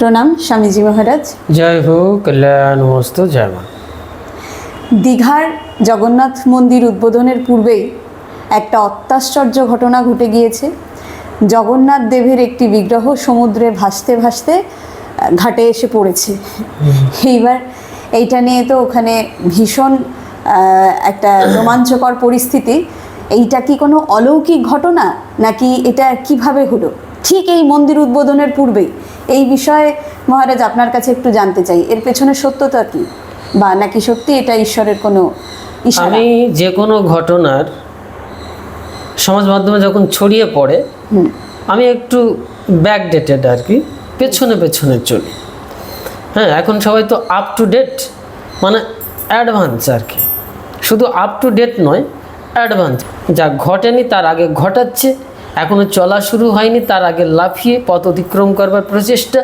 প্রণাম স্বামীজি মহারাজ। জয় হো কল্যাণ মস্তু জয় মা। দীঘার জগন্নাথ মন্দির উদ্বোধনের পূর্বেই একটা অত্যাশ্চর্য ঘটনা ঘটে গিয়েছে। জগন্নাথ দেবের একটি বিগ্রহ সমুদ্রে ভাসতে ভাসতে ঘাটে এসে পড়েছে। এইবার এইটা নিয়ে তো ওখানে ভীষণ একটা রোমাঞ্চকর পরিস্থিতি। এইটা কি কোনো অলৌকিক ঘটনা নাকি এটা কীভাবে হলো? ঠিক এই মন্দির উদ্বোধনের পূর্বেই এই বিষয়ে মহারাজ আপনার কাছে একটু জানতে চাই। এর পেছনে সত্যতা কি? বা নাকি সত্যি এটা ঈশ্বরের কোনো আমি যে কোনো ঘটনার সমাজ মাধ্যমে যখন ছড়িয়ে পড়ে আমি একটু ব্যাকডেটেড আর কি পেছনে পেছনে চলি। হ্যাঁ এখন সবাই তো আপ টু ডেট মানে অ্যাডভান্স আর কি। শুধু আপ টু ডেট নয় অ্যাডভান্স যা ঘটেনি তার আগে ঘটাচ্ছে এখনও চলা শুরু হয়নি, তার আগে লাফিয়ে পথ অতিক্রম করবার প্রচেষ্টা।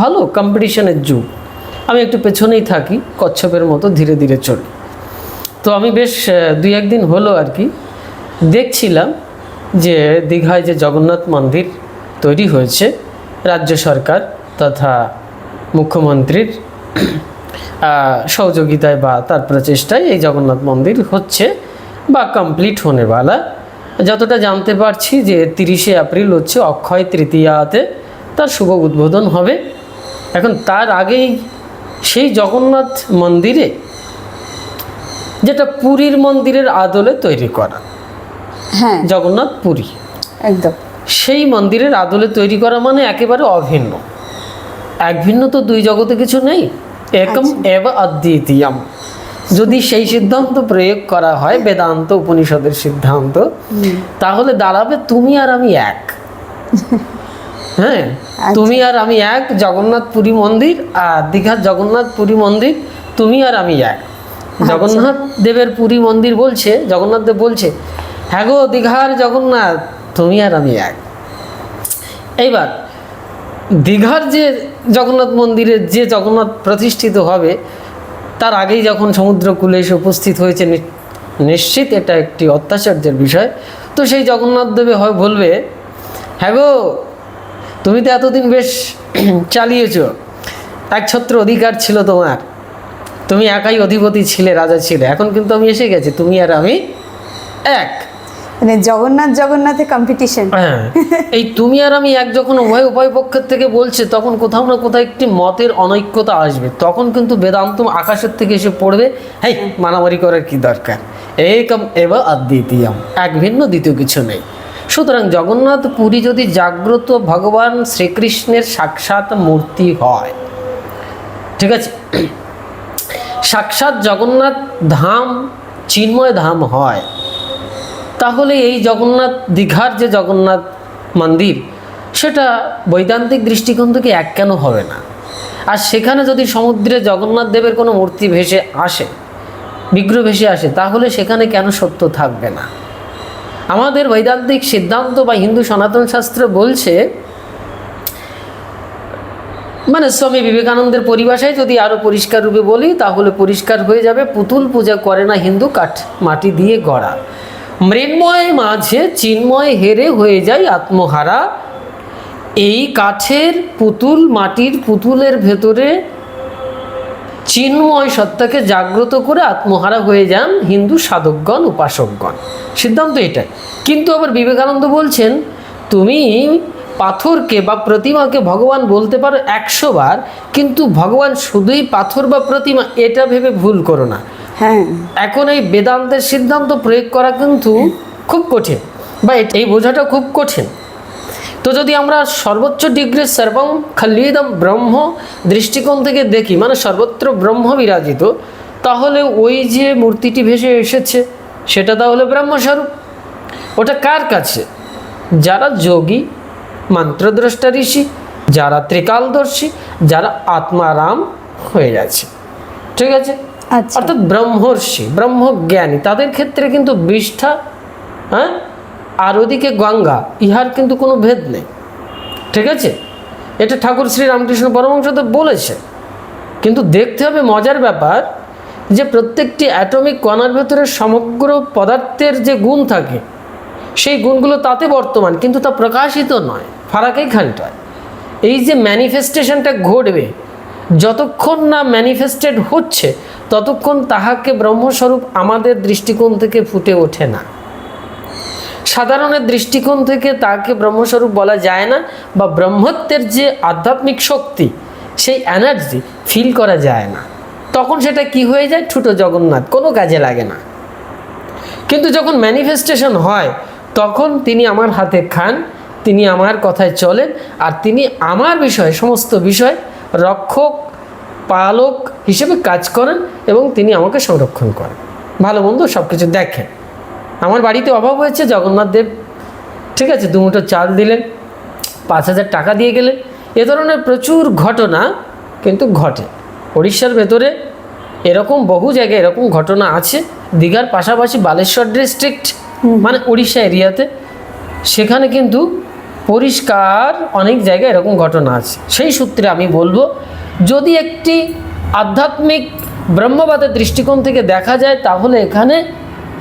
ভালো কম্পিটিশনের যুগ। আমি একটু পেছনেই থাকি, কচ্ছপের মতো ধীরে ধীরে চলি। তো আমি বেশ দুই একদিন হলো আর কি, দেখছিলাম যে দীঘায় যে জগন্নাথ মন্দির তৈরি হয়েছে, রাজ্য সরকার তথা মুখ্যমন্ত্রীর সহযোগিতায় বা তার প্রচেষ্টায় এই জগন্নাথ মন্দির হচ্ছে বা কমপ্লিট হোনে বালা যতটা জানতে পারছি যে তিরিশে এপ্রিল হচ্ছে অক্ষয় তৃতীয়াতে তার শুভ উদ্বোধন হবে। এখন তার আগেই সেই জগন্নাথ মন্দিরে যেটা পুরীর মন্দিরের আদলে তৈরি করা। হ্যাঁ। জগন্নাথ পুরী। একদম। সেই মন্দিরের আদলে তৈরি করা মানে একেবারে অভিন্ন। এক ভিন্ন তো দুই জগতে কিছু নেই। একম এব অদ্বিতীয়ম যদি সেই সিদ্ধান্ত প্রয়োগ করা হয় বেদান্ত উপনিষদের সিদ্ধান্ত তাহলে দাঁড়াবে তুমি আর আমি এক। হ্যাঁ তুমি আর আমি এক জগন্নাথ পুরী মন্দির আর দীঘার জগন্নাথ পুরী মন্দির তুমি আর আমি এক। জগন্নাথ দেবের পুরী মন্দির বলছে জগন্নাথ দেব বলছে হ্যাঁ গো দীঘার জগন্নাথ তুমি আর আমি এক। এইবার দীঘার যে জগন্নাথ মন্দিরে যে জগন্নাথ প্রতিষ্ঠিত হবে তার আগেই যখন সমুদ্রকূলে এসে উপস্থিত হয়েছে নিশ্চিত এটা একটি অত্যাচার্যের বিষয়। তো সেই জগন্নাথ দেবে হয় বলবে হ্যাঁ গো, তুমি তো এতদিন বেশ চালিয়েছ। এক ছত্র অধিকার ছিল তোমার। তুমি একাই অধিপতি ছিলে, রাজা ছিলে। এখন কিন্তু আমি এসে গেছি, তুমি আর আমি এক। মানে জগন্নাথ জগন্নাথে কম্পিটিশন হ্যাঁ এই তুমি আর আমি এক যখন উভয় উভয় পক্ষের থেকে বলছে, তখন কোথাও না কোথাও একটি মতের অনৈক্যতা আসবে। তখন কিন্তু বেদান্ত আকাশের থেকে এসে পড়বে, হেই, মারামারি করার কি দরকার? একম এব অদ্বিতীয়ম এক ভিন্ন দ্বিতীয় কিছু নেই। সুতরাং জগন্নাথ পুরী যদি জাগ্রত ভগবান শ্রীকৃষ্ণের সাক্ষাৎ মূর্তি হয়, ঠিক আছে? সাক্ষাৎ জগন্নাথ ধাম, চিন্ময় ধাম হয় তাহলে এই জগন্নাথ, দীঘার যে জগন্নাথ মন্দির, সেটা বৈদান্তিক দৃষ্টিকোণ থেকে এক কেন হবে না? আর সেখানে যদি সমুদ্রে জগন্নাথ দেবের কোনো মূর্তি ভেসে আসে, বিগ্রহ ভেসে আসে, তাহলে সেখানে কেন সত্য থাকবে না? আমাদের বৈদান্তিক সিদ্ধান্ত বা হিন্দু সনাতন শাস্ত্র বলছে মানে স্বামী বিবেকানন্দের পরিভাষায় যদি আরও পরিষ্কার রূপে বলি, তাহলে পরিষ্কার হয়ে যাবে, পুতুল পূজা করে না হিন্দু, কাঠ মাটি দিয়ে গড়া। মৃন্ময় মাঝে চিন্ময় হেরে হয়ে যায় আত্মহারা। এই কাঠের পুতুল মাটির পুতুলের ভেতরে চিন্ময় সত্তাকে জাগ্রত করে আত্মহারা হয়ে যান হিন্দু সাধকগণ, উপাসকগণ। সিদ্ধান্ত এটাই। কিন্তু আবার বিবেকানন্দ বলছেন, তুমি পাথরকে বা প্রতিমাকে ভগবান বলতে পারো একশো বার, কিন্তু ভগবান শুধুই পাথর বা প্রতিমা, এটা ভেবে ভুল করো না। হ্যাঁ। এখন এই বেদান্তের সিদ্ধান্ত প্রয়োগ করা কিন্তু খুব কঠিন বা এই বোঝাটা খুব কঠিন। তো যদি আমরা সর্বোচ্চ ডিগ্রি সর্বম খলিদম ব্রহ্ম দৃষ্টিকোণ থেকে দেখি মানে সর্বত্র ব্রহ্ম বিরাজিত, তাহলে ওই যে মূর্তিটি ভেসে এসেছে, সেটা তাহলে ব্রহ্মস্বরূপ। ওটা কার কাছে? যারা যোগী, মন্ত্রদ্রষ্টা ঋষি, যারা ত্রিকালদর্শী, যারা আত্মারাম হয়ে গেছে। ঠিক আছে? অর্থাৎ ব্রহ্মর্ষি, ব্রহ্মজ্ঞানী, তাদের ক্ষেত্রে কিন্তু বিষ্ঠা হ্যাঁ? আর ওদিকে গঙ্গা, ইহার কিন্তু কোনো ভেদ নেই। ঠিক আছে? এটা ঠাকুর শ্রী রামকৃষ্ণ পরমহংসদেব বলেছে। কিন্তু দেখতে হবে মজার ব্যাপার যে প্রত্যেকটি অ্যাটমিক কণার ভেতরে সমগ্র পদার্থের যে গুণ থাকে, সেই গুণগুলো তাতে বর্তমান, কিন্তু তা প্রকাশিত নয়। ফারাকেই খানিটায় এই যে ম্যানিফেস্টেশনটা ঘটবে যতক্ষণ না ম্যানিফেস্টেড হচ্ছে, ততক্ষণ তাহাকে ব্রহ্মস্বরূপ আমাদের দৃষ্টিকোণ থেকে ফুটে ওঠে না। সাধারণের দৃষ্টিকোণ থেকে তাকে ব্রহ্মস্বরূপ বলা যায় না, বা ব্রহ্মত্বের যে আধ্যাত্মিক শক্তি, সেই এনার্জি ফিল করা যায় না। তখন সেটা কি হয়ে যায়? ছোটো জগন্নাথ, কোনো কাজে লাগে না। কিন্তু যখন ম্যানিফেস্টেশন হয়, তখন তিনি আমার হাতে খান, তিনি আমার কথায় চলেন, আর তিনি আমার বিষয়ে, সমস্ত বিষয় রক্ষক পালক হিসেবে কাজ করেন এবং তিনি আমাকে সংরক্ষণ করেন। ভালো মন্দ সব কিছু দেখেন। আমার বাড়িতে অভাব হয়েছে জগন্নাথ দেব ঠিক আছে দুমুটো চাল দিলেন পাঁচ হাজার টাকা দিয়ে গেলেন। এ ধরনের প্রচুর ঘটনা কিন্তু ঘটে। উড়িষ্যার ভেতরে এরকম বহু জায়গায় এরকম ঘটনা আছে। দীঘার পাশাপাশি বালেশ্বর ডিস্ট্রিক্ট মানে উড়িষ্যা এরিয়াতে। সেখানে কিন্তু পরিষ্কার অনেক জায়গায় এরকম ঘটনা আছে। সেই সূত্রে আমি বলব, যদি একটি আধ্যাত্মিক ব্রহ্মবাদের দৃষ্টিকোণ থেকে দেখা যায়, তাহলে এখানে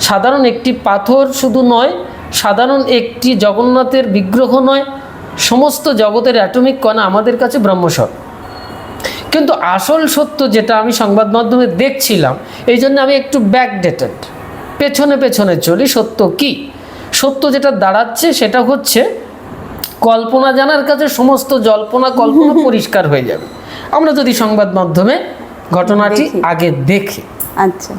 সাধারণ একটি পাথর শুধু নয়, সাধারণ একটি জগন্নাথের বিগ্রহ নয়, সমস্ত জগতের অ্যাটমিক কণা আমাদের কাছে ব্রহ্মস্বর কিন্তু আসল সত্য যেটা আমি সংবাদ মাধ্যমে দেখছিলাম, এই জন্য আমি একটু ব্যাকডেটেড পেছনে পেছনে চলি, সত্য কি? সত্য যেটা দাঁড়াচ্ছে, সেটা হচ্ছে কল্পনা জানার কাছে সমস্ত জল্পনা কল্পনা পরিষ্কার হয়ে যাবে। আমরা যদি সংবাদ মাধ্যমে ঘটনাটি আগে দেখি। আচ্ছা।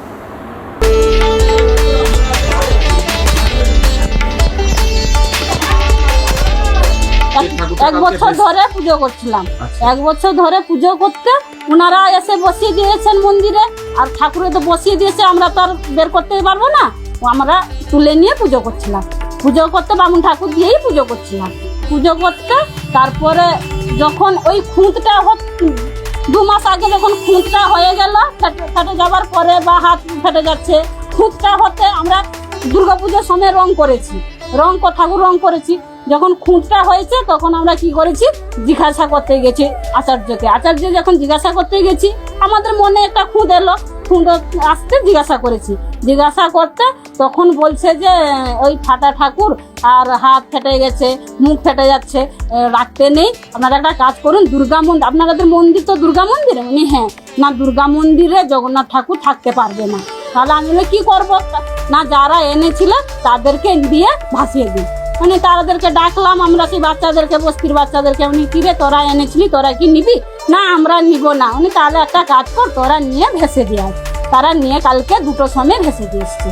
এক- বছর ধরে পুজো করছিলাম। এক বছর ধরে পুজো করতে ওনারা এসে বসিয়ে দিয়েছেন মন্দিরে আর ঠাকুরে তো বসিয়ে দিয়েছে আমরা তো আর বের করতে পারব না। আমরা তুলে নিয়ে পুজো করছিলাম। পুজো করতে বামুন ঠাকুর দিয়েই পুজো করছিলাম। পুজো করতে, তারপরে যখন ওই খুঁতটা দু মাস আগে যখন খুঁতটা হয়ে গেল, ফেটে যাবার পরে বা হাত ফেটে যাচ্ছে, খুঁতটা হতে আমরা দুর্গাপুজোর সময় রং করেছি। রং ঠাকুর রং করেছি। যখন খুঁতটা হয়েছে, তখন আমরা কি করেছি? জিজ্ঞাসা করতে গেছি আচার্যকে। আচার্য যখন জিজ্ঞাসা করতে গেছি, আমাদের মনে একটা খুঁত এলো খুঁত আসতে জিজ্ঞাসা করেছি। জিজ্ঞাসা করতে তখন বলছে যে, ওই ফাটা ঠাকুর আর হাত ফেটে গেছে, মুখ ফেটে যাচ্ছে রাখতে নেই। আপনারা একটা কাজ করুন, দুর্গা মন্দির, আপনাদের মন্দির তো দুর্গা মন্দিরে? উনি হ্যাঁ না দুর্গা মন্দিরে জগন্নাথ ঠাকুর থাকতে পারবে না। তাহলে আমি কি করব? না, যারা এনেছিল তাদেরকে দিয়ে ভাসিয়ে দিই মানে তাদেরকে ডাকলাম আমরা সেই বাচ্চাদেরকে বস্তির বাচ্চাদেরকে উনি কিরে তোরা এনেছিলি? তোরা কি নিবি? না আমরা নিব না। উনি তাহলে একটা কাজ কর তোরা নিয়ে ভেসে দিয়ে আয়। তারা নিয়ে কালকে দুটো সময় ভেসে দিয়ে এসছে।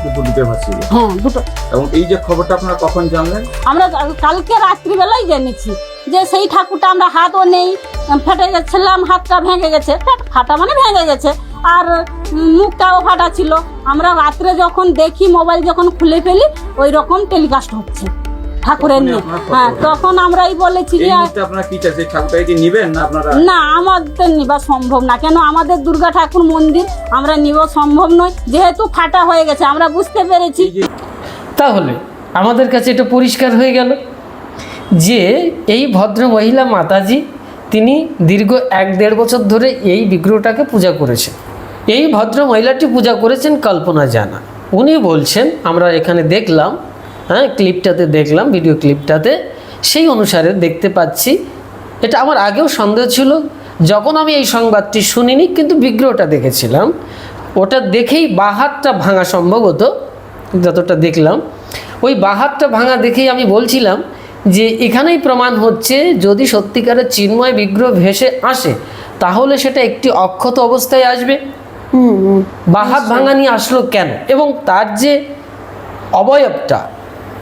হ্যাঁ দুটো। এবং এই যে খবরটা আপনারা কখন জানলেন? আমরা কালকে রাত্রিবেলায় জেনেছি যে সেই ঠাকুরটা আমরা হাতও নেই ফেটে গেছিলাম হাতটা ভেঙে গেছে। ফাটা মানে ভেঙে গেছে। আর মুখটাও ফাটা ছিল। আমরা রাত্রে যখন দেখি মোবাইল যখন খুলে ফেলি ওই রকম টেলিকাস্ট হচ্ছে। ঠাকুরের নিয়ে। হ্যাঁ তখন আমরাই বলেছি যে আপনারা কি চাইছেন এই ঠাকুরটাকে কি নিবেন না আপনারা? না আমাদের নিবা সম্ভব না। কেন? আমাদের দুর্গা ঠাকুর মন্দির আমরা নিব সম্ভব নয়। যেহেতু ফাটা হয়ে গেছে আমরা বুঝতে পেরেছি। যে তাহলে আমাদের কাছে এটা পরিষ্কার হয়ে গেল যে এই ভদ্র মহিলা মাতাজি তিনি দীর্ঘ এক দেড় বছর ধরে এই বিগ্রহটাকে পূজা করেছেন। এই ভদ্র মহিলাটি পূজা করেছেন কল্পনা জানা। উনি বলছেন আমরা এখানে দেখলাম হ্যাঁ ক্লিপটাতে দেখলাম ভিডিও ক্লিপটাতে সেই অনুসারে দেখতে পাচ্ছি এটা আমার আগেও সন্দেহ ছিল যখন আমি এই সংবাদটি শুনিনি কিন্তু বিগ্রহটা দেখেছিলাম। ওটা দেখেই বাহাতটা ভাঙা সম্ভবত যতটা দেখলাম। ওই বাহাতটা ভাঙা দেখেই আমি বলছিলাম যে এখানেই প্রমাণ হচ্ছে যদি সত্যিকারের চিন্ময় বিগ্রহ ভেসে আসে তাহলে সেটা একটি অক্ষত অবস্থায় আসবে। বাহাত ভাঙা নিয়ে আসলো কেন? এবং তার যে অবয়বটা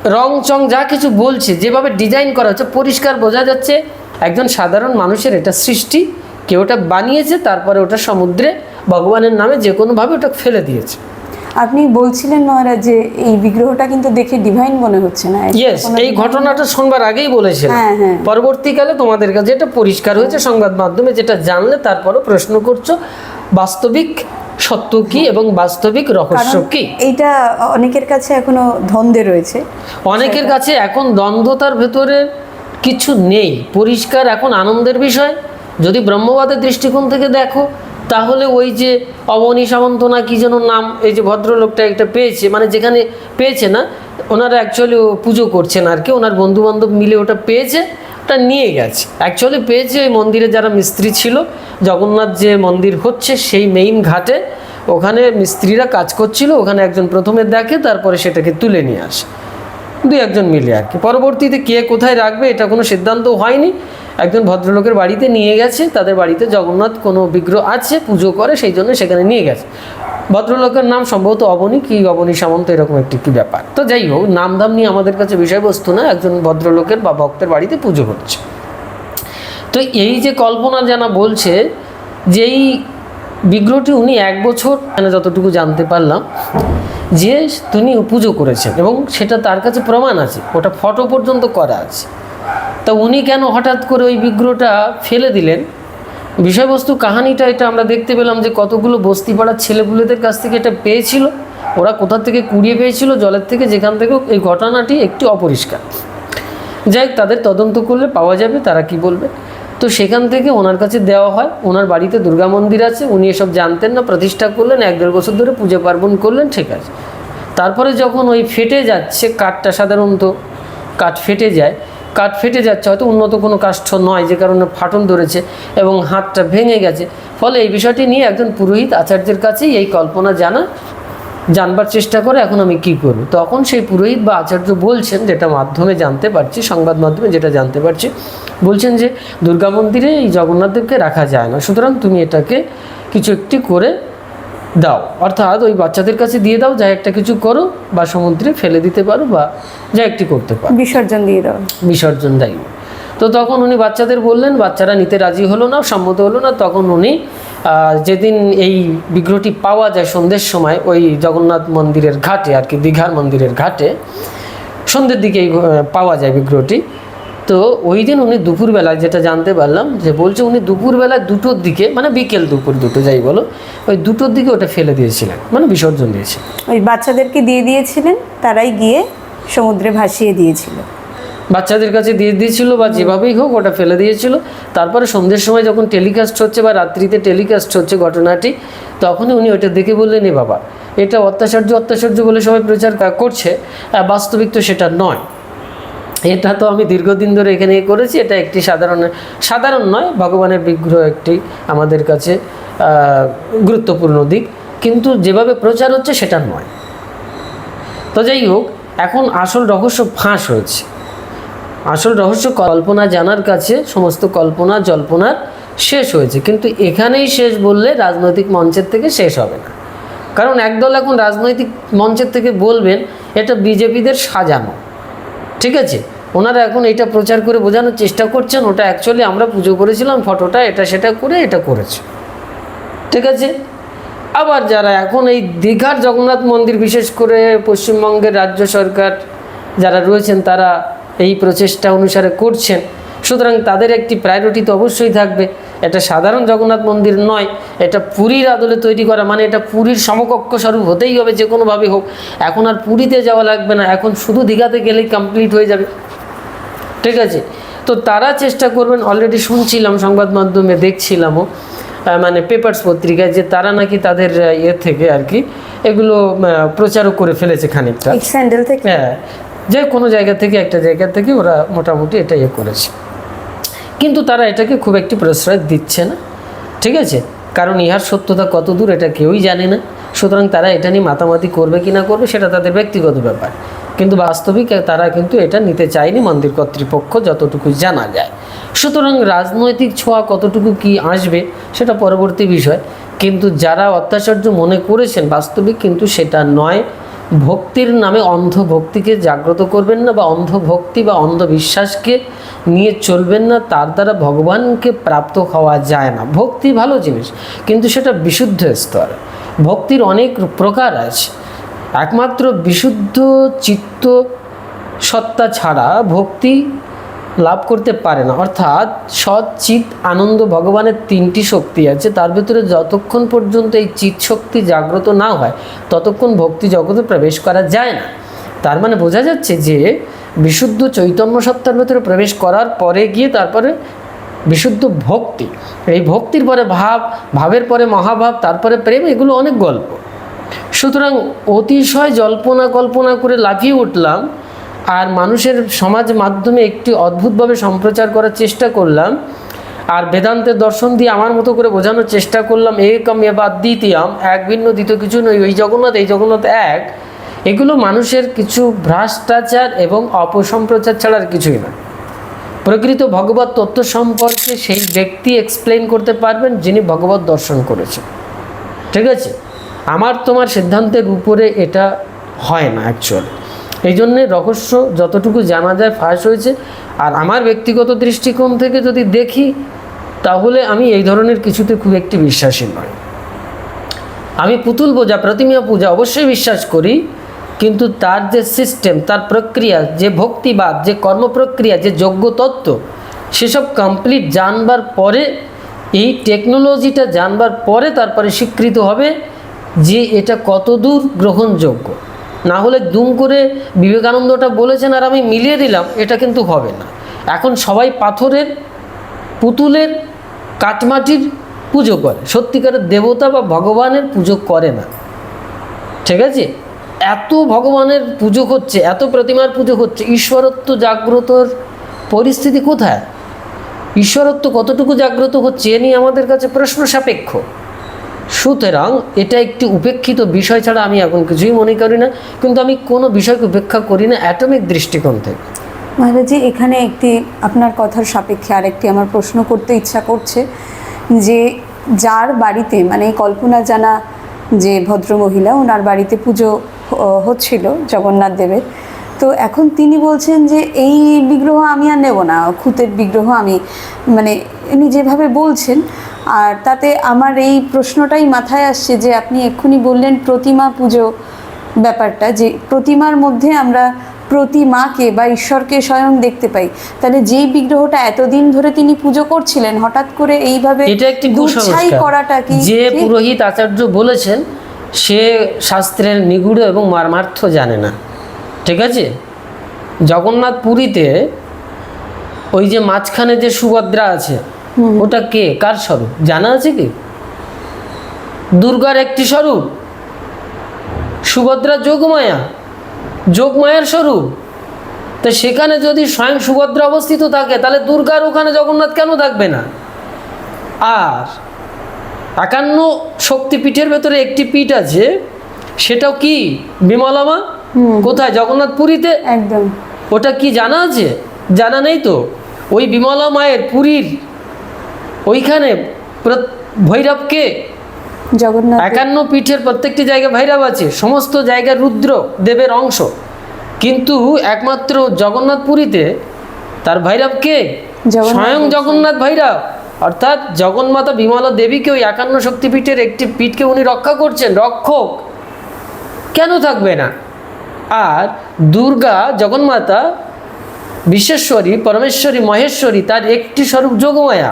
রং চং যা কিছু বলছে যেভাবে ডিজাইন করা হচ্ছে পরিষ্কার বোঝা যাচ্ছে একজন সাধারণ মানুষের এটা সৃষ্টি। কেউ ওটা বানিয়েছে তারপরে ওটা সমুদ্রে ভগবানের নামে যে কোনোভাবে ওটা ফেলে দিয়েছে। আপনি বলছিলেন মহারাজ যে এই বিগ্রহটা কিন্তু দেখে ডিভাইন মনে হচ্ছে না। ইয়েস এই ঘটনাটা শোনবার আগেই বলেছিলাম। হ্যাঁ, হ্যাঁ। পরবর্তীকালে তোমাদের কাছে এটা পরিষ্কার হয়েছে সংবাদ মাধ্যমে যেটা জানলে তারপরও প্রশ্ন করছ। বাস্তবিক সত্য কি এবং বাস্তবিক রহস্য কি? এইটা অনেকের কাছে এখনও ধন্দে রয়েছে। অনেকের কাছে এখন দ্বন্দ্বতার ভেতরে কিছু নেই। পরিষ্কার এখন আনন্দের বিষয়। যদি ব্রহ্মবাদের দৃষ্টিকোণ থেকে দেখো তাহলে ওই যে অবনী সামন্ত না কি যেন নাম এই যে ভদ্রলোকটা একটা পেয়েছে মানে যেখানে পেয়েছে না ওনারা অ্যাকচুয়ালি পুজো করছেন আর কি ওনার বন্ধু বান্ধব মিলে ওটা পেয়েছে। তা নিয়ে গেছে। অ্যাকচুয়ালি পেয়েছে ওই মন্দিরে যারা মিস্ত্রি ছিল, জগন্নাথ যে মন্দির হচ্ছে সেই মেইন ঘাটে, ওখানে মিস্ত্রিরা কাজ করছিল, ওখানে একজন প্রথমে দেখে, তারপরে সেটাকে তুলে নিয়ে আসে। দুই একজন মিলে আর কি। পরবর্তীতে কে কোথায় রাখবে এটা কোনো সিদ্ধান্ত হয়নি। একজন ভদ্রলোকের বাড়িতে নিয়ে গেছে, তাদের বাড়িতে জগন্নাথ কোনো বিগ্রহ আছে, পুজো করে, সেই জন্য সেখানে নিয়ে গেছে। ভদ্রলোকের নাম সম্ভবত অবনী কি অবনী সামন্ত, এরকম একটি কি ব্যাপার। তো যাই হোক নাম দাম নিয়ে আমাদের কাছে বিষয়বস্তু না, একজন ভদ্রলোকের বা ভক্তের বাড়িতে পুজো হচ্ছে। তো এই যে কল্পনা জানা বলছে, যেই বিগ্রহটি উনি এক বছর মানে যতটুকু জানতে পারলাম, যে তিনি পুজো করেছেন এবং সেটা তার কাছে প্রমাণ আছে, ওটা ফটো পর্যন্ত করা আছে। তা উনি কেন হঠাৎ করে ওই বিগ্রহটা ফেলে দিলেন? বিষয়বস্তু, কাহানিটা এটা আমরা দেখতে পেলাম যে কতগুলো বস্তিপাড়ার ছেলেপুলেদের কাছ থেকে এটা পেয়েছিল। ওরা কোথা থেকে কুড়িয়ে পেয়েছিল, জলের থেকে, যেখান থেকে এই ঘটনাটি একটি অপরিষ্কার। যাই তাদের তদন্ত করলে পাওয়া যাবে, তারা কি বলবে? তো সেখান থেকে ওনার কাছে দেওয়া হয়, ওনার বাড়িতে দুর্গা মন্দির আছে, উনি এসব জানতেন না, প্রতিষ্ঠা করলেন, এক দেড় বছর ধরে পূজা পার্বণ করলেন, ঠিক আছে। তারপরে যখন ওই ফেটে যাচ্ছে, কাঠটা সাধারণত কাঠ ফেটে যায় কাঠ ফেটে যাচ্ছে, হয়তো উন্নত কোনো কাষ্ঠ নয় যে কারণে ফাটল ধরেছে এবং হাতটা ভেঙে গেছে। ফলে এই বিষয়টি নিয়ে একজন পুরোহিত আচার্যের কাছেই এই কল্পনা জানা, জানবার চেষ্টা করে এখন আমি কি করব। তখন সেই পুরোহিত বা আচার্য বলছেন, যেটা মাধ্যমে জানতে পারছি, সংবাদ মাধ্যমে যেটা জানতে পারছি, বলছেন যে, দুর্গা মন্দিরে এই জগন্নাথদেবকে রাখা যায় না। সুতরাং তুমি এটাকে কিছু একটি করে দাও। অর্থাৎ ওই বাচ্চাদের কাছে দিয়ে দাও যা একটা কিছু করো বা সমুদ্রে ফেলে দিতে পারো বা যা একটি করতে পারো। বিসর্জন দিয়ে দাও। বিসর্জন দেয় তো তখন উনি বাচ্চাদের বললেন বাচ্চারা নিতে রাজি হলো না সম্মত হলো না। তখন উনি যেদিন এই বিগ্রহটি পাওয়া যায় সন্ধ্যের সময় ওই জগন্নাথ মন্দিরের ঘাটে আর কি দীঘার মন্দিরের ঘাটে সন্ধ্যের দিকে পাওয়া যায় বিগ্রহটি। তো ওই দিন উনি দুপুরবেলায় যেটা জানতে পারলাম যে বলছে উনি দুপুরবেলা দুটোর দিকে মানে বিকেল দুপুর দুটো যাই বলো ওই দুটোর দিকে ওটা ফেলে দিয়েছিলেন মানে বিসর্জন দিয়েছে ওই বাচ্চাদেরকে দিয়ে দিয়েছিলেন তারাই গিয়ে সমুদ্রে ভাসিয়ে দিয়েছিল। বাচ্চাদের কাছে দিয়ে দিয়েছিল বা যেভাবেই হোক ওটা ফেলে দিয়েছিল। তারপরে সন্ধ্যের সময় যখন টেলিকাস্ট হচ্ছে বা রাত্রিতে টেলিকাস্ট হচ্ছে ঘটনাটি তখনই উনি ওটা দেখে বললেন এ বাবা এটা অত্যাচার্য অত্যাচার্য বলে সবাই প্রচার করছে বাস্তবিক তো সেটা নয়। এটা তো আমি দীর্ঘদিন ধরে এখানে করেছি, এটা একটি সাধারণ সাধারণ নয়, ভগবানের বিগ্রহ একটি আমাদের কাছে গুরুত্বপূর্ণ দিক। কিন্তু যেভাবে প্রচার হচ্ছে সেটা নয়। তো যাই হোক, এখন আসল রহস্য ফাঁস হয়েছে। আসল রহস্য কল্পনা জানার কাছে সমস্ত কল্পনা, জল্পনার শেষ হয়েছে। কিন্তু এখানেই শেষ বললে রাজনৈতিক মঞ্চের থেকে শেষ হবে না। কারণ একদল এখন রাজনৈতিক মঞ্চের থেকে বলবেন, এটা বিজেপিদের সাজানো। ঠিক আছে? ওনারা এখন এটা প্রচার করে বোঝানোর চেষ্টা করছেন, ওটা অ্যাকচুয়ালি আমরা পুজো করেছিলাম, ফটোটা এটা সেটা করে এটা করেছে। ঠিক আছে? আবার যারা এখন এই দীঘার জগন্নাথ মন্দির বিশেষ করে পশ্চিমবঙ্গের রাজ্য সরকার যারা রয়েছেন, তারা এই প্রচেষ্টা অনুসারে করছেন। সুতরাং তাদের একটি প্রায়োরিটি তো অবশ্যই থাকবে। এটা সাধারণ জগন্নাথ মন্দির নয়, এটা পুরীর আদলে তৈরি করা মানে এটা পুরীর সমকক্ষ স্বরূপ হতেই হবে যে কোনোভাবে হোক। এখন আর পুরীতে যাওয়া লাগবে না, এখন শুধু দীঘাতে গেলেই কমপ্লিট হয়ে যাবে। ঠিক আছে? তো তারা চেষ্টা করবেন অলরেডি শুনছিলাম সংবাদ মাধ্যমে দেখছিলামও মানে পেপার্স পত্রিকায় যে তারা নাকি তাদের ইয়ে থেকে আর কি এগুলো প্রচারও করে ফেলেছে খানিকটা। স্যান্ডেল থেকে? হ্যাঁ যে কোনো জায়গা থেকে একটা জায়গা থেকে ওরা মোটামুটি এটা ইয়ে করেছে। কিন্তু তারা এটাকে খুব একটি প্রশ্রয় দিচ্ছে না ঠিক আছে? কারণ ইহার সত্যতা কত দূর এটা কেউই জানে না। সুতরাং তারা এটা নিয়ে মাতামাতি করবে কি না করবে সেটা তাদের ব্যক্তিগত ব্যাপার। কিন্তু বাস্তবিক তারা কিন্তু এটা নিতে চায়নি মন্দির কর্তৃপক্ষ যতটুকু জানা যায়। সুতরাং রাজনৈতিক ছোঁয়া কতটুকু কি আসবে, সেটা পরবর্তী বিষয়। কিন্তু যারা অত্যাচার্য মনে করেছেন, বাস্তবিক কিন্তু সেটা নয়। ভক্তির নামে অন্ধ ভক্তিকে জাগ্রত করবেন না বা অন্ধ ভক্তি বা অন্ধবিশ্বাসকে নিয়ে চলবেন না, তার দ্বারা ভগবানকে প্রাপ্ত হওয়া যায় না। ভক্তি ভালো জিনিস, কিন্তু সেটা বিশুদ্ধ স্তর। ভক্তির অনেক প্রকার আছে। একমাত্র বিশুদ্ধ চিত্ত সত্তা ছাড়া ভক্তি লাভ করতে পারে না। অর্থাৎ সৎ চিত আনন্দ ভগবানের তিনটি শক্তি আছে। তার ভিতরে যতক্ষণ পর্যন্ত এই চিত শক্তি জাগ্রত না হয়, ততক্ষণ ভক্তি জগতে প্রবেশ করা যায় না। তার মানে বোঝা যাচ্ছে যে বিশুদ্ধ চৈতন্য সত্তার ভেতরে প্রবেশ করার পরে গিয়ে তারপরে বিশুদ্ধ ভক্তি। এই ভক্তির পরে ভাব, ভাবের পরে মহাভাব, তারপরে প্রেম, এগুলো অনেক গল্প। সুতরাং অতিশয় জল্পনা কল্পনা করে লাফিয়ে উঠলাম আর মানুষের সমাজ মাধ্যমে একটি অদ্ভুতভাবে সম্প্রচার করার চেষ্টা করলাম আর বেদান্তের দর্শন দিয়ে আমার মতো করে বোঝানোর চেষ্টা করলাম, একম এবার দ্বিতীয়াম এক ভিন্ন দ্বিতীয় কিছু নয়, ওই জগন্নাথ, এই জগন্নাথ এক। এগুলো মানুষের কিছু ভ্রষ্টাচার এবং অপসম্প্রচার ছাড়া আর কিছুই না প্রকৃত ভগবত তত্ত্ব সম্পর্কে সেই ব্যক্তি এক্সপ্লেন করতে পারবেন যিনি ভগবত দর্শন করেছেন। ঠিক আছে? আমার তোমার সিদ্ধান্তের উপরে এটা হয় না অ্যাকচুয়ালি এই জন্যে রহস্য যতটুকু জানা যায় ফাঁস হয়েছে। আর আমার ব্যক্তিগত দৃষ্টিকোণ থেকে যদি দেখি, তাহলে আমি এই ধরনের কিছুতে খুব একটি বিশ্বাসী নয় আমি পুতুল পূজা, প্রতিমা পূজা অবশ্যই বিশ্বাস করি, কিন্তু তার যে সিস্টেম তার প্রক্রিয়া, যে ভক্তিবাদ, যে কর্মপ্রক্রিয়া, যে যোগ্য তত্ত্ব সেসব কমপ্লিট জানবার পরে, এই টেকনোলজিটা জানবার পরে তারপরে স্বীকৃত হবে যে এটা কতদূর গ্রহণযোগ্য? না হলে দুম করে বিবেকানন্দটা বলেছেন আর আমি মিলিয়ে দিলাম, এটা কিন্তু হবে না। এখন সবাই পাথরের, পুতুলের, কাঠমাটির পুজো করে। সত্যিকারের দেবতা বা ভগবানের পুজো করে না। ঠিক আছে? এত ভগবানের পুজো হচ্ছে, এত প্রতিমার পুজো হচ্ছে, ঈশ্বরত্ব জাগ্রতর পরিস্থিতি কোথায়? ঈশ্বরত্ব কতটুকু জাগ্রত হচ্ছে, এ নিয়ে আমাদের কাছে প্রশ্ন সাপেক্ষ। সুতরাং এটা একটি উপেক্ষিত বিষয় ছাড়া আমি এখন কিছুই মনে করি না, কিন্তু আমি কোনো বিষয়কে উপেক্ষা করি না অ্যাটমিক দৃষ্টিকোণ থেকে। মহারাজি, এখানে একটি আপনার কথার সাপেক্ষে আরেকটি আমার প্রশ্ন করতে ইচ্ছা করছে যে যার বাড়িতে মানে কল্পনা জানা যে ভদ্রমহিলা, ওনার বাড়িতে পুজো হচ্ছিল জগন্নাথ দেবের, তো এখন তিনি বলছেন যে এই বিগ্রহ আমি আর নেব না, খুতের বিগ্রহ আমি মানে উনি যেভাবে বলছেন আর তাতে আমার এই প্রশ্নটাই মাথায় আসছে যে আপনি এক্ষুনি বললেন প্রতিমা পুজো ব্যাপারটা যে প্রতিমার মধ্যে আমরা প্রতিমাকে বা ঈশ্বরকে স্বয়ং দেখতে পাই। তাহলে যেই বিগ্রহটা এতদিন ধরে তিনি পুজো করছিলেন হঠাৎ করে এইভাবে এটা একটি করাটা কি যে পুরোহিত আচার্য বলেছেন সে শাস্ত্রের নিগুড় এবং মর্মার্থ জানে না। ঠিক আছে? জগন্নাথ পুরীতে ওই যে মাঝখানে যে সুভদ্রা আছে ওটা কে? কার স্বরূপ? জানা আছে কি? দুর্গার একটি স্বরূপ। সুভদ্রা যোগমায়া। যোগমায়ার স্বরূপ। তো সেখানে যদি স্বয়ং সুভদ্রা অবস্থিত থাকে তাহলে দুর্গার ওখানে জগন্নাথ কেন থাকবে না? আর একান্ন শক্তিপীঠের ভেতরে একটি পীঠ আছে সেটাও কি? বিমলামা? কোথায়? জগন্নাথ পুরীতে একদম। ওটা কি জানা আছে? জানা নেই তো? ওই বিমলা মায়ের পুরীর ওইখানে ভৈরবকে জগন্নাথ একান্ন পীঠের প্রত্যেকটি জায়গায় ভৈরব আছে সমস্ত জায়গায় রুদ্র দেবের অংশ। কিন্তু একমাত্র জগন্নাথ পুরীতে তার ভৈরবকে স্বয়ং জগন্নাথ ভৈরব। অর্থাৎ জগন্মাতা বিমলা দেবীকে ওই একান্ন শক্তিপীঠের একটি পীঠকে উনি রক্ষা করছেন রক্ষক। কেন থাকবে না? আর দুর্গা জগন্মাতা বিশ্বেশ্বরী পরমেশ্বরী মহেশ্বরী তার একটি স্বরূপ যোগমায়া।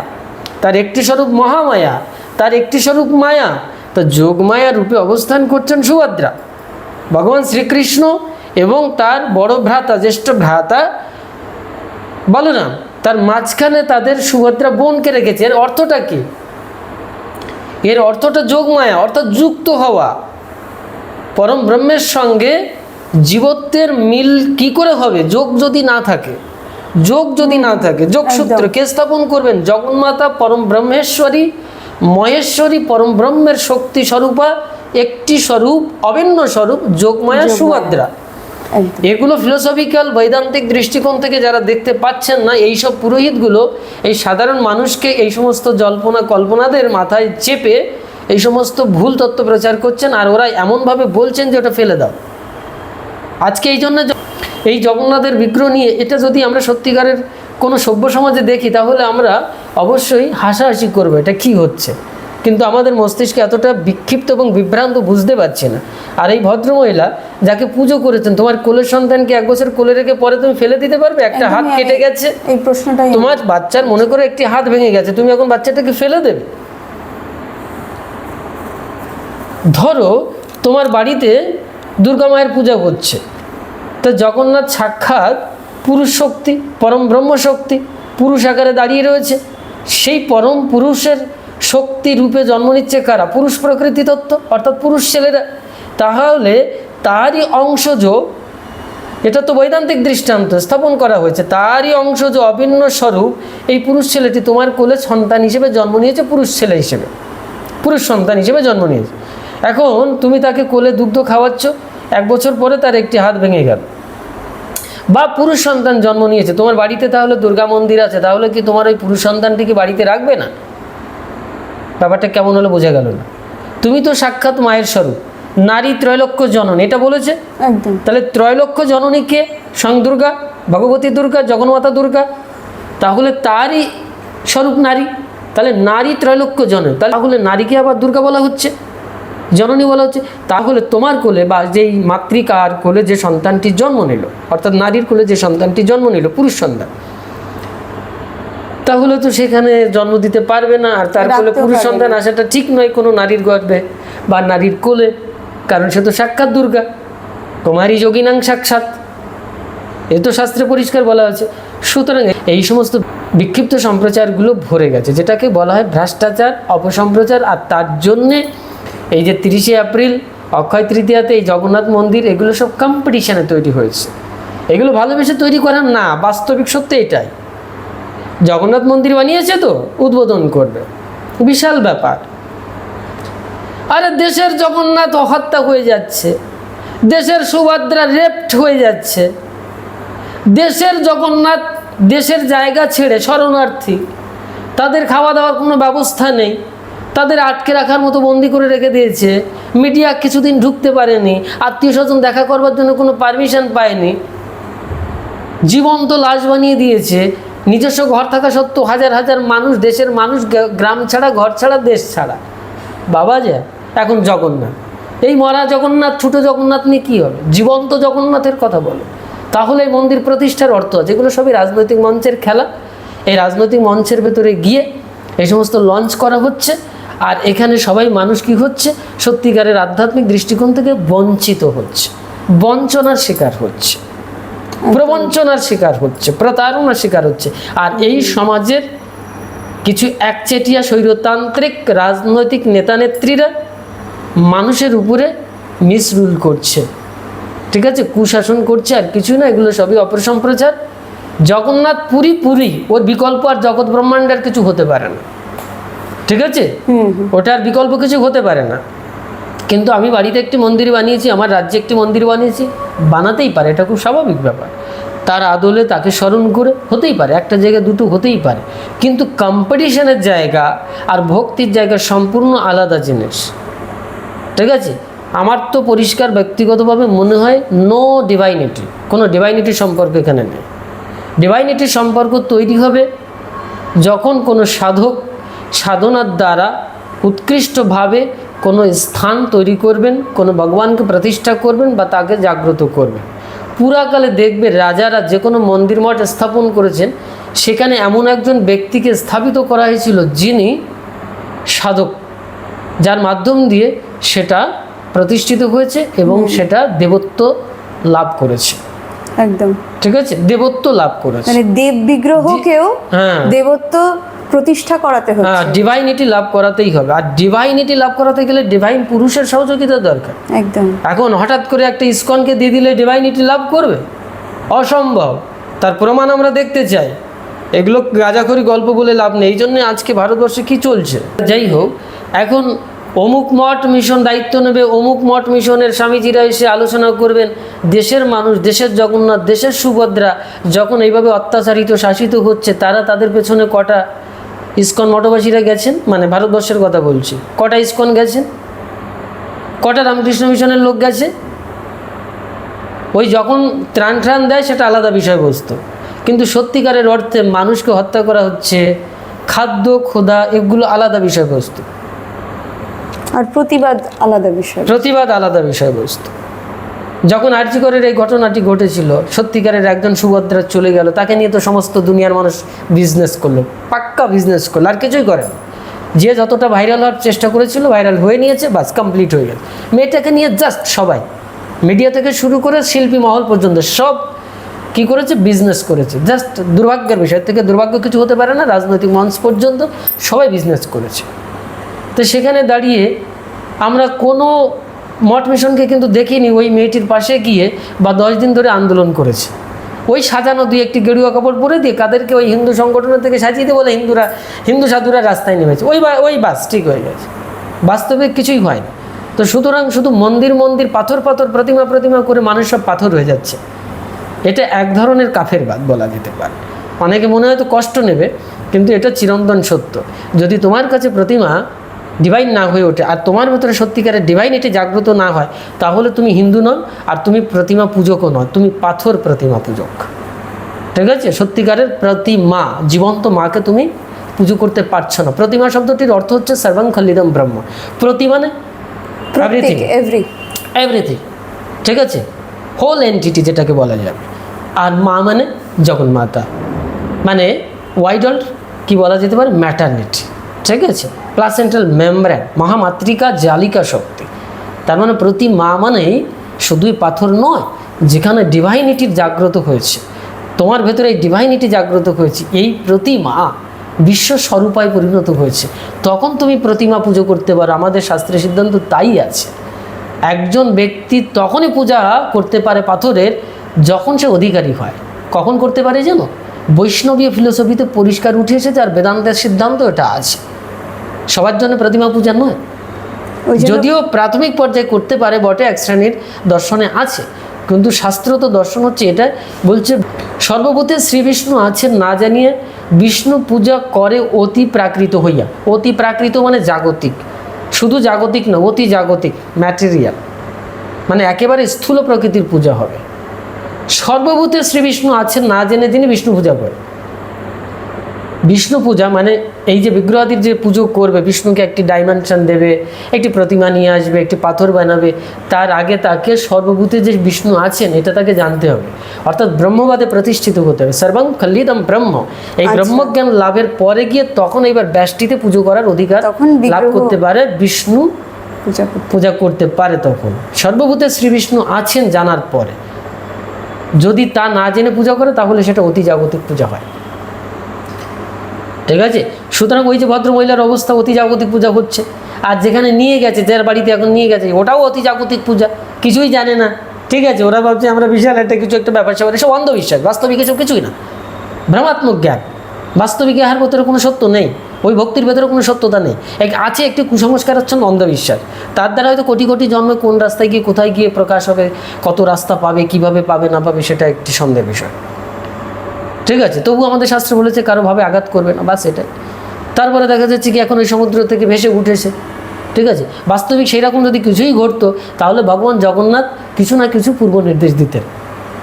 তার একটি স্বরূপ মহামায়া, তার একটি স্বরূপ মায়া। তো যোগমায়া রূপে অবস্থান করছেন সুভদ্রা। ভগবান শ্রীকৃষ্ণ এবং তার বড় ভ্রাতা, জ্যেষ্ঠ ভ্রাতা বলরাম, তার মাঝখানে তাদের সুভদ্রা বোনকে রেখেছে। এর অর্থটা কি? এর অর্থটা যোগমায়া অর্থাৎ যুক্ত হওয়া। পরম ব্রহ্মের সঙ্গে জীবত্বের মিল কি করে হবে? যোগ যদি না থাকে যোগ যদি না থাকে যোগসূত্র কে স্থাপন করবেন? জগন্মাতা পরম ব্রহ্মেশ্বরী মহেশ্বরী পরম ব্রহ্মের শক্তি স্বরূপা একটি স্বরূপ অভিন্ন স্বরূপ যোগমায়া। সুভদ্রা। এগুলো ফিলোসফিক্যাল বৈদান্তিক দৃষ্টিকোণ থেকে যারা দেখতে পাচ্ছেন না এই সব পুরোহিতগুলো এই সাধারণ মানুষকে এই সমস্ত জল্পনা কল্পনাদের মাথায় চেপে এই সমস্ত ভুল তত্ত্ব প্রচার করছেন আর ওরা এমনভাবে বলছেন যে ওটা ফেলে দাও। আজকে এই জন্য এই জগন্নাথের বিগ্রহ নিয়ে এটা যদি আমরা সত্যিকারের কোনো সভ্য সমাজে দেখি তাহলে আমরা অবশ্যই হাসাহাসি করব এটা কি হচ্ছে? কিন্তু আমাদের মস্তিষ্কে এতটা বিক্ষিপ্ত এবং বিভ্রান্ত বুঝতে পারছি না। আর এই ভদ্রমহিলা যাকে পুজো করেছেন তোমার কোলের সন্তানকে এক বছর কোলে রেখে পরে তুমি ফেলে দিতে পারবে? একটা হাত কেটে গেছে। এই প্রশ্নটাই আমি- তোমার বাচ্চার মনে করে একটি হাত ভেঙে গেছে তুমি এখন বাচ্চাটাকে ফেলে দেবে? ধরো তোমার বাড়িতে দুর্গা মায়ের পূজা হচ্ছে। তো জগন্নাথ সাক্ষাৎ পুরুষ শক্তি পরম ব্রহ্ম শক্তি পুরুষ আকারে দাঁড়িয়ে রয়েছে। সেই পরম পুরুষের শক্তি রূপে জন্ম নিচ্ছে কারা? পুরুষ প্রকৃতি তত্ত্ব, অর্থাৎ পুরুষ ছেলেরা। তাহলে তারই অংশজ, এটা তো বৈদান্তিক দৃষ্টান্ত স্থাপন করা হয়েছে, তারই অংশ যে অভিন্ন স্বরূপ এই পুরুষ ছেলেটি তোমার কোলে সন্তান হিসেবে জন্ম নিয়েছে, পুরুষ ছেলে হিসেবে। পুরুষ সন্তান হিসেবে জন্ম নিয়েছে। এখন তুমি তাকে কোলে দুগ্ধ খাওয়াচ্ছ এক বছর পরে তার একটি হাত ভেঙে গেল। বা পুরুষ সন্তান জন্ম নিয়েছে। তোমার বাড়িতে তাহলে দুর্গা মন্দির আছে তাহলে কি তোমার ওই পুরুষ সন্তানটিকে বাড়িতে রাখবে না? ব্যাপারটা কেমন হলো বোঝা গেল না। তুমি তো সাক্ষাৎ মায়ের স্বরূপ। নারী ত্রৈলক্ষ জনন এটা বলেছে? একদম। তাহলে ত্রৈলক্ষ জননীকে স্বয়ং দুর্গা ভগবতী দুর্গা জগন্মাতা দুর্গা? তাহলে তারই স্বরূপ নারী। তাহলে নারী ত্রৈলক্ষ জননী। তাহলে তাহলে নারীকে আবার দুর্গা বলা হচ্ছে। জননী বলা হচ্ছে তাহলে তোমার কোলে বা যেই মাতৃকার কোলে যে সন্তানটি জন্ম নিল অর্থাৎ নারীর কোলে যে সন্তানটি জন্ম নিল পুরুষ সন্তান তাহলে তো সেখানে জন্ম দিতে পারবে না আর তার কোলে পুরুষ সন্তান। আসাটা ঠিক নয় কোনো নারীর গর্বে বা নারীর কোলে কারণ সে তো সাক্ষাৎ দুর্গা তোমারই যোগিনাং সাক্ষাৎ এ তো শাস্ত্রে পরিষ্কার বলা আছে সুতরাং এই সমস্ত বিক্ষিপ্ত সম্প্রচারগুলো ভরে গেছে যেটাকে বলা হয় ভ্রষ্টাচার অপসম্প্রচার আর তার জন্যে এই যে তিরিশে এপ্রিল, অক্ষয় তৃতীয়াতে এই জগন্নাথ মন্দির, এগুলো সব কম্পিটিশানে তৈরি হয়েছে। এগুলো ভালোবেসে তৈরি করার না, বাস্তবিক সত্যি এটাই। জগন্নাথ মন্দির বানিয়েছে তো, উদ্বোধন করবে। বিশাল ব্যাপার। আরে দেশের জগন্নাথ হত্যা হয়ে যাচ্ছে। দেশের সুভদ্রা রেপ্ট হয়ে যাচ্ছে। দেশের জগন্নাথ দেশের জায়গা ছেড়ে শরণার্থী। তাদের খাওয়া দাওয়ার কোনো ব্যবস্থা নেই। তাদের আটকে রাখার মতো বন্দি করে রেখে দিয়েছে। মিডিয়া কিছুদিন ঢুকতে পারেনি। আত্মীয় স্বজন দেখা করবার জন্য কোনো পারমিশন পায়নি। জীবন্ত লাশ বানিয়ে দিয়েছে। নিজস্ব ঘর থাকা সত্ত্বেও হাজার হাজার মানুষ দেশের মানুষ গ্রাম ছাড়া, ঘর ছাড়া, দেশ ছাড়া। বাবা যে, এখন জগন্নাথ। এই মরা জগন্নাথ, ছোট জগন্নাথ নিয়ে কী হবে? জীবন্ত জগন্নাথের কথা বলো। তাহলে এই মন্দির প্রতিষ্ঠার অর্থ আছে। এগুলো সবই রাজনৈতিক মঞ্চের খেলা। এই রাজনৈতিক মঞ্চের ভেতরে গিয়ে এই সমস্ত লঞ্চ করা হচ্ছে। আর এখানে সবাই মানুষ কি হচ্ছে? সত্যিকারের আধ্যাত্মিক দৃষ্টিকোণ থেকে বঞ্চিত হচ্ছে। বঞ্চনার শিকার হচ্ছে। প্রবঞ্চনার শিকার হচ্ছে। প্রতারণার শিকার হচ্ছে। আর এই সমাজের কিছু একচেটিয়া স্বৈরতান্ত্রিক রাজনৈতিক নেতানেত্রীরা মানুষের উপরে মিসরুল করছে। ঠিক আছে? কুশাসন করছে আর কিছু না, এগুলো সবই অপসম্প্রচার। জগন্নাথ পুরী পুরী, ওর বিকল্প আর জগৎ ব্রহ্মাণ্ডের কিছু হতে পারে না। ঠিক আছে? ওটার বিকল্প কিছু হতে পারে না। কিন্তু আমি বাড়িতে একটি মন্দির বানিয়েছি আমার রাজ্যে একটি মন্দির বানিয়েছি বানাতেই পারে এটা খুব স্বাভাবিক ব্যাপার। তার আদলে তাকে স্মরণ করে হতেই পারে একটা জায়গায় দুটো হতেই পারে। কিন্তু কম্পিটিশনের জায়গা আর ভক্তির জায়গা সম্পূর্ণ আলাদা জিনিস। ঠিক আছে? আমার তো পরিষ্কার ব্যক্তিগতভাবে মনে হয় নো ডিভাইনিটি কোনো ডিভাইনিটি সম্পর্ক এখানে নেই। ডিভাইনিটির সম্পর্ক তৈরি হবে যখন কোনো সাধক সাধনার দ্বারা উৎকৃষ্টভাবে কোনো স্থান তৈরি করবেন কোনো ভগবানকে প্রতিষ্ঠা করবেন বা তাকে জাগ্রত করবেন। পুরাকালে দেখবে রাজারা যে কোনো মন্দির মঠ স্থাপন করেছেন সেখানে এমন একজন ব্যক্তিকে স্থাপিত করা হয়েছিল যিনি সাধক যার মাধ্যম দিয়ে সেটা প্রতিষ্ঠিত হয়েছে এবং সেটা দেবত্ব লাভ করেছে। একদম। ঠিক আছে? দেবত্ব লাভ করেছে। মানে দেব বিগ্রহকেও হ্যাঁ। দেবত্ব প্রতিষ্ঠা করাতে হ্যাঁ হচ্ছে। ডিভাইনিটি লাভ করাতেই হবে। আর ডিভাইনিটি লাভ করাতে গেলে ডিভাইন পুরুষের সহযোগিতা দরকার। একদম। এখন হঠাৎ করে একটা ইস্কনকে দিয়ে দিলে ডিভাইনিটি লাভ করবে? অসম্ভব। তার প্রমাণ আমরা দেখতে চাই। এগুলো গাজাখড়ি গল্প বলে লাভ নেই। এই জন্য আজকে ভারতবর্ষে কি চলছে? যাই হোক এখন অমুক মঠ মিশন দায়িত্ব নেবে। অমুক মঠ মিশনের স্বামীজিরা এসে আলোচনা করবেন। দেশের মানুষ দেশের জগন্নাথ দেশের সুভদ্রা যখন এইভাবে অত্যাচারিত শাসিত হচ্ছে তারা তাদের পেছনে কটা ইস্কন মঠবাসীরা গেছেন মানে ভারতবর্ষের কথা বলছি। কটা ইস্কন গেছেন? কটা রামকৃষ্ণ মিশনের লোক গেছে? ওই যখন ত্রাণ ত্রাণ দেয় সেটা আলাদা বিষয়বস্তু। কিন্তু সত্যিকারের অর্থে মানুষকে হত্যা করা হচ্ছে খাদ্য ক্ষুধা এগুলো আলাদা বিষয়বস্তু। আর প্রতিবাদ আলাদা বিষয়। প্রতিবাদ আলাদা বিষয়বস্তু। যখন আর্যিকরের এই ঘটনাটি ঘটেছিল, সত্যিকারের একজন সুভদ্রা চলে গেল, তাকে নিয়ে তো সমস্ত দুনিয়ার মানুষ বিজনেস করল, পাক্কা বিজনেস করল, আর কিছুই করে না। যে যতটা ভাইরাল হওয়ার চেষ্টা করেছিল ভাইরাল হয়ে নিয়েছে, বাস কমপ্লিট হয়ে গেল। মেয়েটাকে নিয়ে জাস্ট সবাই মিডিয়া থেকে শুরু করে শিল্পী মহল পর্যন্ত সব কি করেছে বিজনেস করেছে। জাস্ট দুর্ভাগ্যের বিষয় থেকে দুর্ভাগ্য কিছু হতে পারে না, রাজনৈতিক মঞ্চ পর্যন্ত সবাই বিজনেস করেছে। তো সেখানে দাঁড়িয়ে আমরা কোনো মঠ মিশনকে কিন্তু দেখিনি ওই মেয়েটির পাশে গিয়ে বা দশ দিন ধরে আন্দোলন করেছে। ওই সাজানো দুই একটি গেরুয়া কাপড় পরে দিয়ে কাদেরকে ওই হিন্দু সংগঠনের থেকে সাজিয়ে দিয়ে বলে হিন্দুরা, হিন্দু সাধুরা রাস্তায় নেমেছে। ওই ওই বাস ঠিক হয়ে গেছে। বাস্তবে কিছুই হয়নি। তো সুতরাং শুধু মন্দির মন্দির, পাথর পাথর, প্রতিমা প্রতিমা করে মানুষ সব পাথর হয়ে যাচ্ছে। এটা এক ধরনের কাফের বাদ বলা যেতে পারে। অনেকে মনে হয়তো কষ্ট নেবে, কিন্তু এটা চিরন্তন সত্য। যদি তোমার কাছে প্রতিমা ডিভাইন না হয়ে ওঠে। আর তোমার ভেতরে সত্যিকারের ডিভাইনিটি জাগ্রত না হয় তাহলে তুমি হিন্দু নন আর তুমি প্রতিমা পূজকও নয় তুমি পাথর প্রতিমা পূজক। ঠিক আছে? সত্যিকারের প্রতিমা জীবন্ত মাকে তুমি পুজো করতে পারছ না। প্রতিমা শব্দটির অর্থ হচ্ছে সর্বং খলিদম ব্রহ্ম। প্রতি মানে এভরি এভরিথিং ঠিক আছে? হোল এন্টিটি যেটাকে বলা যাবে আর মা মানে জগন্মাতা। মানে ওয়াইডল কি বলা যেতে পারে? ম্যাটারনিটি ঠিক আছে? প্লাসেন্টাল মেমব্রেন মহামাতৃকা জালিকা শক্তি। তার মানে প্রতি মা মানেই শুধুই পাথর নয়, যেখানে ডিভাইনিটির জাগ্রত হয়েছে। তোমার ভেতরে এই ডিভাইনিটি জাগ্রত হয়েছে, এই প্রতিমা বিশ্ব স্বরূপায় পরিণত হয়েছে। তখন তুমি প্রতিমা পুজো করতে পারো, আমাদের শাস্ত্রের সিদ্ধান্ত তাই আছে। একজন ব্যক্তি তখনই পূজা করতে পারে পাথরের, যখন সে অধিকারী হয়। কখন করতে পারে জানো? বৈষ্ণবীয় ফিলোসফিতে পরিষ্কার উঠে এসেছে আর বেদান্তের সিদ্ধান্ত এটা আছে সবার জন্য প্রতিমা পূজা নয়। ওই যদিও প্রাথমিক পর্যায়ে করতে পারে বটে এক শ্রেণির দর্শনে আছে। কিন্তু শাস্ত্র তো দর্শন হচ্ছে এটা বলছে সর্বভূতে শ্রী বিষ্ণু আছেন না জানিয়ে বিষ্ণু পূজা করে অতি প্রাকৃত হইয়া। অতি প্রাকৃত মানে জাগতিক। শুধু জাগতিক না অতি জাগতিক ম্যাটেরিয়াল। মানে একেবারে স্থূল প্রকৃতির পূজা হবে। সর্বভূতে শ্রী বিষ্ণু আছেন না জেনে তিনি বিষ্ণু পূজা করে বিষ্ণু পূজা মানে এই যে বিগ্রহাদির যে পুজো করবে বিষ্ণুকে একটি ডাইমেনশন দেবে একটি প্রতিমা নিয়ে আসবে একটি পাথর বানাবে তার আগে তাকে সর্বভূতে যে বিষ্ণু আছেন এটা তাকে জানতে হবে। অর্থাৎ ব্রহ্মবাদে প্রতিষ্ঠিত হতে হবে। সর্বং খল্লিদম ব্রহ্ম। এই আচ্ছা। ব্রহ্মজ্ঞান লাভের পরে গিয়ে তখন এইবার ব্যষ্টিতে পুজো করার অধিকার লাভ করতে পারে বিষ্ণু পূজা পূজা করতে পারে তখন। সর্বভূতে শ্রী বিষ্ণু আছেন জানার পরে। যদি তা না জেনে পূজা করে, তাহলে সেটা অতি জাগতিক পূজা হয়। ঠিক আছে? সুতরাং ওই যে ভদ্র মহিলার অবস্থা অতি জাগতিক পূজা হচ্ছে। আর যেখানে নিয়ে গেছে, যার বাড়িতে এখন নিয়ে গেছে, ওটাও অতি জাগতিক পূজা। কিছুই জানে না। ঠিক আছে? ওরা ভাবছে আমরা বিশাল একটা কিছু, একটা ব্যাপার স্যাপার, এসব অন্ধবিশ্বাস। বাস্তবিক এসব কিছুই না। ভ্রমাত্মক জ্ঞান। বাস্তবিক ইহার ভেতরে কোনো সত্য নেই। ওই ভক্তির ভেতরে কোনো সত্যতা নেই। এক আছে একটি কুসংস্কারাচ্ছন্ন অন্ধবিশ্বাস। তার দ্বারা হয়তো কোটি কোটি জন্মে কোন রাস্তায় গিয়ে কোথায় গিয়ে প্রকাশ হবে, কত রাস্তা পাবে, কীভাবে পাবে, না পাবে, সেটা একটি সন্দেহ বিষয়। ঠিক আছে, তবু আমাদের শাস্ত্র বলেছে কারোভাবে আঘাত করবে না বা এটাই। তারপরে দেখা যাচ্ছে কি এখন ওই সমুদ্র থেকে ভেসে উঠেছে। ঠিক আছে, বাস্তবিক সেই রকম যদি কিছুই ঘটতো, তাহলে ভগবান জগন্নাথ কিছু না কিছু পূর্ব নির্দেশ দিতেন।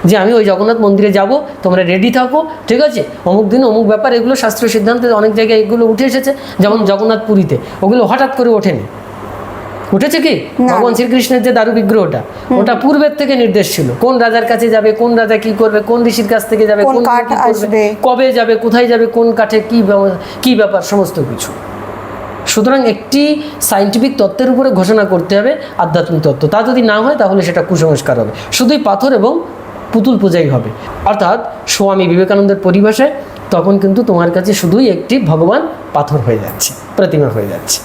যে আমি ওই জগন্নাথ মন্দিরে যাব তোমরা রেডি থাকো ঠিক আছে? অমুক দিন অমুক ব্যাপার এগুলো শাস্ত্রীয় সিদ্ধান্তে অনেক জায়গায় এগুলো উঠে এসেছে যেমন জগন্নাথ পুরীতে। ওগুলো হঠাৎ করে ওঠেনি। উঠেছে কি? ভগবান শ্রীকৃষ্ণের যে দারু বিগ্রহটা ওটা পূর্বের থেকে নির্দেশ ছিল। কোন রাজার কাছে যাবে কোন রাজা কি করবে কোন ঋষির কাছ থেকে যাবে কোন আসবে। কবে যাবে কোথায় যাবে কোন কাঠে কি কি ব্যাপার সমস্ত কিছু। সুতরাং একটি সাইন্টিফিক তত্ত্বের উপরে ঘোষণা করতে হবে আধ্যাত্মিক তত্ত্ব। তা যদি না হয় তাহলে সেটা কুসংস্কার হবে। শুধুই পাথর এবং পুতুল পূজাই হবে। অর্থাৎ স্বামী বিবেকানন্দের পরিবেশে তখন কিন্তু তোমার কাছে শুধুই একটি ভগবান পাথর হয়ে যাচ্ছে, প্রতিমা হয়ে যাচ্ছে।